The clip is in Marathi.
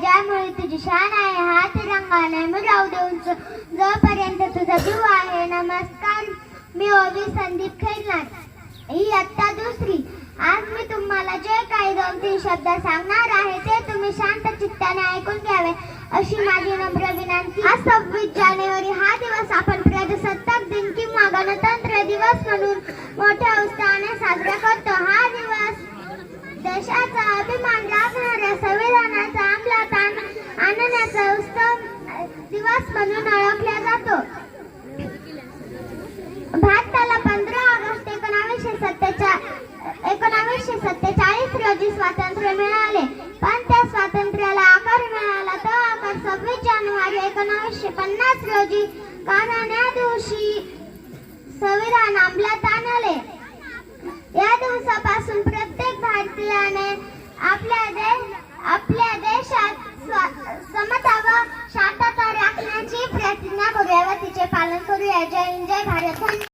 ज्यामुळे तुझी शान आहे हात तिरंगा नेहमी देऊन जोपर्यंत तुझा जीव आहे नमस्कार. मी ओवी संदीप खेळणार ही आत्ता दुसरी. आज मी तुम्हाला जे काही दोन तीन शब्द सांगणार आहे ते तुम्ही शांत चित्ताने ऐकून घ्यावे अशी माझी नम्र विनंती. आज सव्वीस जानेवारी हा दिवस आपण प्रजासत्ताक दिन किंवा गणतंत्र दिवस म्हणून मोठ्या उत्साहाने साजरा करतो. हा दिवस देशाचा अभिमान राखणार दिवस म्हणून ओळखला जातो. भारताला पंधरा ऑगस्ट एकोणावीसशे सत्तेचा एकोणावीसशे सत्तेचाळीस रोजी स्वातंत्र्य मिळाले. पण त्या स्वातंत्र्याला आकार मिळाला तो आकार सव्वीस जानेवारी एकोणावीसशे पन्नास रोजी कारण या दिवशी संविधान अंमलात आणले. या दिवसापासून प्रत्येक भारतीयाने आपल्या दे आपल्या दे 在追追爬着偷